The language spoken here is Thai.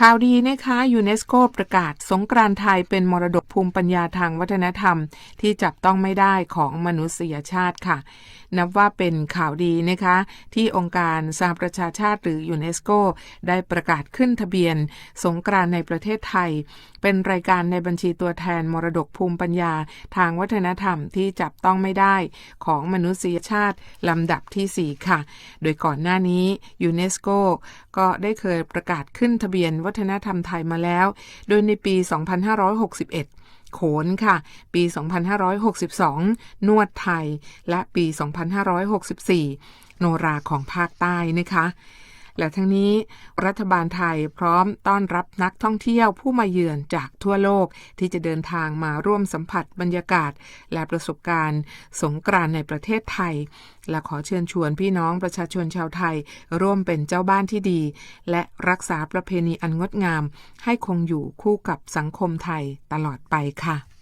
ข่าวดีนะคะยูเนสโกประกาศสงกรานไทยเป็นมรดกภูมิปัญญาทางวัฒนธรรม ที่จับต้องไม่ได้ของมนุษยชาติค่ะ นับว่าเป็นข่าวดีนะคะ ที่องค์การสหประชาชาติหรือยูเนสโกได้ประกาศขึ้นทะเบียน สงกรานในประเทศไทย เป็นรายการในบัญชีตัวแทนมรดกภูมิปัญญาทางวัฒนธรรมที่จับต้องไม่ได้ของมนุษยชาติลำดับทีสี่4 ค่ะ โดยก่อนหน้านี้ยูเนสโกก็ได้เคยประกาศขึ้นทะเบียนวัฒนธรรมไทยมาแล้ว โดยในปี 2561 โขนค่ะ ปี 2562 นวดไทย และปี 2564 โนราของภาคใต้นะคะ และทั้งนี้รัฐบาลไทยพร้อมต้อนรับนักท่องเที่ยวผู้มาเยือนจากทั่วโลกที่จะเดินทางมาร่วมสัมผัสบรรยากาศ และประสบการณ์สงกรานในประเทศไทย และขอเชิญชวนพี่น้องประชาชนชาวไทย ร่วมเป็นเจ้าบ้านที่ดี และรักษาประเพณีอันงดงาม ให้คงอยู่คู่กับสังคมไทยตลอดไปค่ะ